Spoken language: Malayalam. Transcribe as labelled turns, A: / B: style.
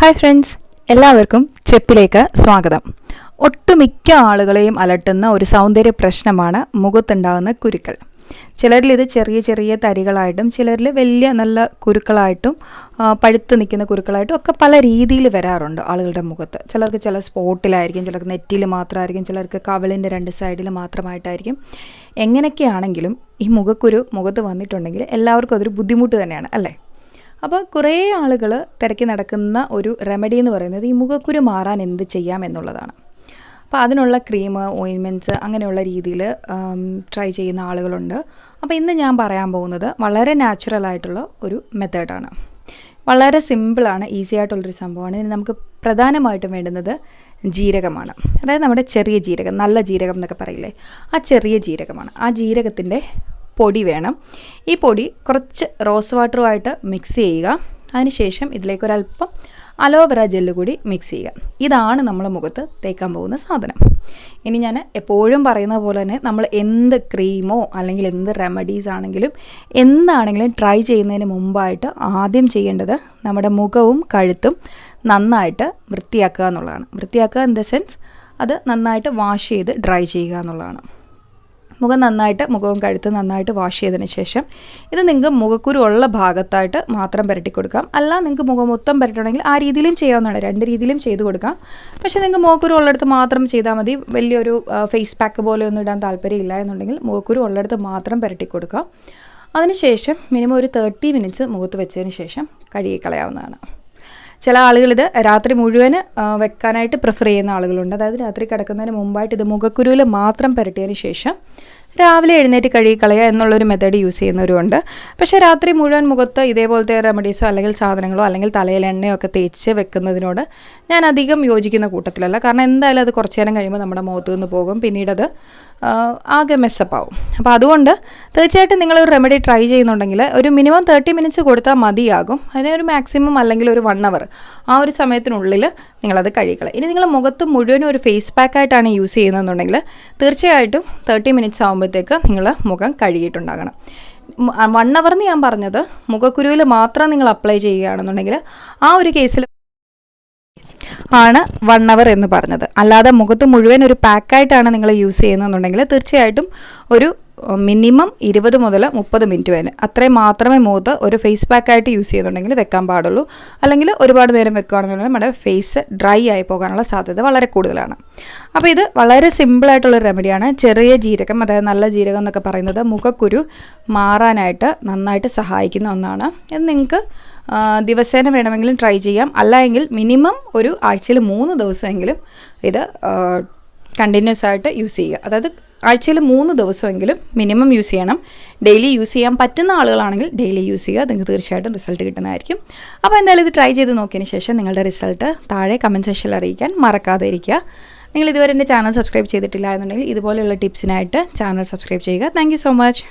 A: ഹായ് ഫ്രണ്ട്സ് എല്ലാവർക്കും ചെപ്പിലേക്ക് സ്വാഗതം. ഒട്ടുമിക്ക ആളുകളെയും അലട്ടുന്ന ഒരു സൗന്ദര്യ പ്രശ്നമാണ് മുഖത്തുണ്ടാകുന്ന കുരുക്കൾ. ചിലരിൽ ഇത് ചെറിയ ചെറിയ തരികളായിട്ടും ചിലരിൽ വലിയ നല്ല കുരുക്കളായിട്ടും പഴുത്ത് നിൽക്കുന്ന കുരുക്കളായിട്ടും ഒക്കെ പല രീതിയിൽ വരാറുണ്ട് ആളുകളുടെ മുഖത്ത്. ചിലർക്ക് ചില സ്പോട്ടിലായിരിക്കും ചിലർക്ക് നെറ്റിയിൽ മാത്രമായിരിക്കും ചിലർക്ക് കവിളിന്റെ രണ്ട് സൈഡിൽ മാത്രമായിട്ടായിരിക്കും. എങ്ങനെയൊക്കെയാണെങ്കിലും ഈ മുഖക്കുരു മുഖത്ത് വന്നിട്ടുണ്ടെങ്കിൽ എല്ലാവർക്കും അതൊരു ബുദ്ധിമുട്ട് തന്നെയാണ് അല്ലേ? അപ്പോൾ കുറേ ആളുകൾ തിരക്കി നടക്കുന്ന ഒരു റെമഡി എന്ന് പറയുന്നത് ഈ മുഖക്കുരു മാറാൻ എന്ത് ചെയ്യാം എന്നുള്ളതാണ്. അപ്പോൾ അതിനുള്ള ക്രീം ഓയിൻമെന്റ്സ് അങ്ങനെയുള്ള രീതിയിൽ ട്രൈ ചെയ്യുന്ന ആളുകളുണ്ട്. അപ്പോൾ ഇന്ന് ഞാൻ പറയാൻ പോകുന്നത് വളരെ നാച്ചുറൽ ആയിട്ടുള്ള ഒരു മെത്തേഡാണ് വളരെ സിമ്പിളാണ് ഈസി ആയിട്ടുള്ളൊരു സംഭവമാണ്. ഇനി നമുക്ക് പ്രധാനമായിട്ടും വേണ്ടുന്നത് ജീരകമാണ്. അതായത് നമ്മുടെ ചെറിയ ജീരകം നല്ല ജീരകം എന്നൊക്കെ പറയില്ലേ? ആ ചെറിയ ജീരകമാണ്. ആ ജീരകത്തിന്റെ പൊടി വേണം. ഈ പൊടി കുറച്ച് റോസ് വാട്ടറുമായിട്ട് മിക്സ് ചെയ്യുക. അതിനുശേഷം ഇതിലേക്ക് ഒരല്പം അലോവെറ ജെല്ല് കൂടി മിക്സ് ചെയ്യുക. ഇതാണ് നമ്മൾ മുഖത്ത് തേക്കാൻ പോകുന്ന സാധനം. ഇനി ഞാൻ എപ്പോഴും പറയുന്ന പോലെ തന്നെ നമ്മൾ എന്ത് ക്രീമോ അല്ലെങ്കിൽ എന്ത് റെമഡീസ് ആണെങ്കിലും എന്താണെങ്കിലും ട്രൈ ചെയ്യുന്നതിന് മുമ്പായിട്ട് ആദ്യം ചെയ്യേണ്ടത് നമ്മുടെ മുഖവും കഴുത്തും നന്നായിട്ട് വൃത്തിയാക്കുക എന്നുള്ളതാണ്. വൃത്തിയാക്കുക ഇൻ ദ സെൻസ് അത് നന്നായിട്ട് വാഷ് ചെയ്ത് ഡ്രൈ ചെയ്യുക എന്നുള്ളതാണ്. മുഖം നന്നായിട്ട് മുഖവും കഴുത്തും നന്നായിട്ട് വാഷ് ചെയ്തതിന് ശേഷം ഇത് നിങ്ങൾക്ക് മുഖക്കുരു ഉള്ള ഭാഗത്തായിട്ട് മാത്രം പുരട്ടി കൊടുക്കാം. അല്ല നിങ്ങൾക്ക് മുഖം മൊത്തം പുരട്ടണമെങ്കിൽ ആ രീതിയിലും ചെയ്യാവുന്നതാണ്. രണ്ട് രീതിയിലും ചെയ്ത് കൊടുക്കാം. പക്ഷേ നിങ്ങൾക്ക് മുഖക്കുരു ഉള്ളിടത്ത് മാത്രം ചെയ്താൽ മതി. വലിയൊരു ഫേസ് പാക്ക് പോലെ ഒന്നും ഇടാൻ താല്പര്യമില്ല എന്നുണ്ടെങ്കിൽ മുഖക്കുരു ഉള്ളിടത്ത് മാത്രം പുരട്ടി കൊടുക്കാം. അതിനുശേഷം മിനിമം ഒരു തേർട്ടി മിനിറ്റ്സ് മുഖത്ത് വെച്ചതിന് ശേഷം കഴുകി കളയാവുന്നതാണ്. ചില ആളുകൾ ഇത് രാത്രി മുഴുവൻ വെക്കാനായിട്ട് പ്രിഫർ ചെയ്യുന്ന ആളുകളുണ്ട്. അതായത് രാത്രി കിടക്കുന്നതിന് മുമ്പായിട്ട് ഇത് മുഖക്കുരുവിൽ മാത്രം പുരട്ടിയതിന് ശേഷം രാവിലെ എഴുന്നേറ്റ് കഴുകി കളയുക എന്നുള്ളൊരു മെത്തേഡ് യൂസ് ചെയ്യുന്നവരുമുണ്ട്. പക്ഷേ രാത്രി മുഴുവൻ മുഖത്ത് ഇതേപോലത്തെ റെമഡീസോ അല്ലെങ്കിൽ സാധനങ്ങളോ അല്ലെങ്കിൽ തലയിൽ എണ്ണയോ ഒക്കെ തേച്ച് വെക്കുന്നതിനോട് ഞാൻ അധികം യോജിക്കുന്ന കൂട്ടത്തിലല്ല. കാരണം എന്തായാലും അത് കുറച്ച് നേരം കഴിയുമ്പോൾ നമ്മുടെ മുഖത്ത് നിന്ന് പോകും. പിന്നീട് അത് ആകെ മെസ്സപ്പ് ആവും. അപ്പോൾ അതുകൊണ്ട് തീർച്ചയായിട്ടും നിങ്ങൾ ഒരു റെമഡി ട്രൈ ചെയ്യുന്നുണ്ടെങ്കിൽ ഒരു മിനിമം തേർട്ടി മിനിറ്റ്സ് കൊടുത്താൽ മതിയാകും. അതിന് ഒരു മാക്സിമം അല്ലെങ്കിൽ ഒരു വൺ അവർ ആ ഒരു സമയത്തിനുള്ളിൽ നിങ്ങളത് കഴിക്കണം ഇനി നിങ്ങൾ മുഖത്ത് മുഴുവനും ഒരു ഫേസ് പാക്കായിട്ടാണ് യൂസ് ചെയ്യുന്നതെന്നുണ്ടെങ്കിൽ തീർച്ചയായിട്ടും തേർട്ടി മിനിറ്റ്സ് ആകുമ്പോഴത്തേക്ക് നിങ്ങൾ മുഖം കഴുകിയിട്ടുണ്ടാകണം. വൺ അവർ എന്ന് ഞാൻ പറഞ്ഞത് മുഖക്കുരുവിൽ മാത്രം നിങ്ങൾ അപ്ലൈ ചെയ്യുകയാണെന്നുണ്ടെങ്കിൽ ആ ഒരു കേസിൽ ആണ് വൺ അവർ എന്ന് പറഞ്ഞത്. അല്ലാതെ മുഖത്ത് മുഴുവൻ ഒരു പാക്കായിട്ടാണ് നിങ്ങൾ യൂസ് ചെയ്യുന്നതെന്നുണ്ടെങ്കിൽ തീർച്ചയായിട്ടും ഒരു മിനിമം ഇരുപത് മുതൽ മുപ്പത് മിനിറ്റ് വരെ. അത്രയും മാത്രമേ മുഖത്ത് ഒരു ഫേസ് പാക്കായിട്ട് യൂസ് ചെയ്യുന്നുണ്ടെങ്കിൽ വെക്കാൻ പാടുള്ളൂ. അല്ലെങ്കിൽ ഒരുപാട് നേരം വെക്കുകയാണെന്നുണ്ടെങ്കിൽ നമ്മുടെ ഫേസ് ഡ്രൈ ആയി പോകാനുള്ള സാധ്യത വളരെ കൂടുതലാണ്. അപ്പോൾ ഇത് വളരെ സിമ്പിളായിട്ടുള്ള റെമഡിയാണ് ചെറിയ ജീരകം അതായത് നല്ല ജീരകം എന്നൊക്കെ പറയുന്നത് മുഖക്കുരു മാറാനായിട്ട് നന്നായിട്ട് സഹായിക്കുന്ന ഒന്നാണ്. ഇത് നിങ്ങൾക്ക് ദിവസേന വേണമെങ്കിലും ട്രൈ ചെയ്യാം. അല്ല മിനിമം ഒരു ആഴ്ചയിൽ മൂന്ന് ദിവസമെങ്കിലും ഇത് കണ്ടിന്യൂസ് ആയിട്ട് യൂസ് ചെയ്യുക. അതായത് ആഴ്ചയിൽ മൂന്ന് ദിവസമെങ്കിലും മിനിമം യൂസ് ചെയ്യണം. ഡെയിലി യൂസ് ചെയ്യാൻ പറ്റുന്ന ആളുകളാണെങ്കിൽ ഡെയിലി യൂസ് ചെയ്യുക. നിങ്ങൾക്ക് തീർച്ചയായിട്ടും റിസൾട്ട് കിട്ടുന്നതായിരിക്കും. അപ്പോൾ എന്തായാലും ഇത് ട്രൈ ചെയ്ത് നോക്കിയതിന് ശേഷം നിങ്ങളുടെ റിസൾട്ട് താഴെ കമന്റ് സെക്ഷനിൽ അറിയിക്കാൻ മറക്കാതെ ഇരിക്കുക. നിങ്ങൾ ഇതുവരെ എന്റെ ചാനൽ സബ്സ്ക്രൈബ് ചെയ്തിട്ടില്ല എന്നുണ്ടെങ്കിൽ ഇതുപോലെയുള്ള ടിപ്സിനായിട്ട് ചാനൽ സബ്സ്ക്രൈബ് ചെയ്യുക. Thank so much